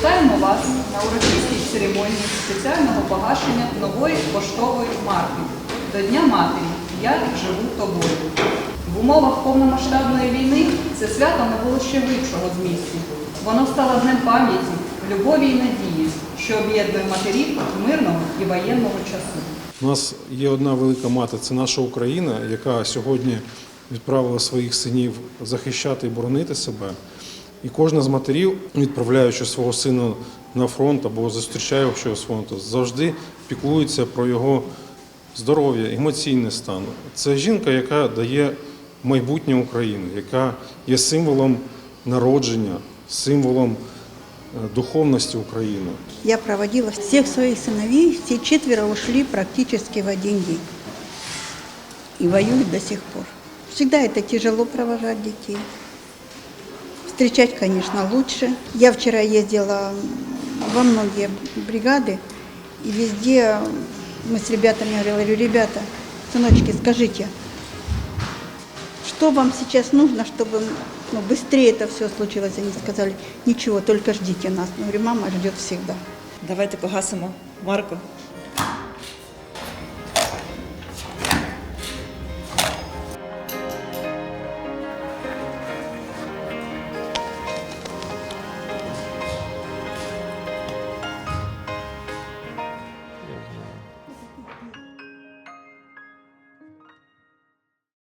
вас на урочистій церемонії спеціального погашення нової поштової марки до Дня Матері Я живу тобою. В умовах повномасштабної війни це свято не було ще глибшого змісту. Воно стало днем пам'яті, любові і надії, що об'єднує матерів мирного і воєнного часу. У нас є одна велика мати, це наша Україна, яка сьогодні відправила своїх синів захищати і боронити себе. І кожна з матерів, відправляючи свого сина на фронт або зустрічаючи його з фронту, завжди піклується про його здоров'я, емоційний стан. Це жінка, яка дає майбутнє України, яка є символом народження, символом е, духовності України. Я проводила всех своих сыновей, все четверо ушли практически в один день. И воюют до сих пор. Всегда это тяжело провожать детей. Встречать, конечно, лучше. Я вчера ездила во многие бригады, и везде мы с ребятами говорили, ребята, сыночки, скажите, что вам сейчас нужно, чтобы ну, быстрее это все случилось? Они сказали, ничего, только ждите нас. Я говорю, мама ждет всегда. Давайте погасимо марку,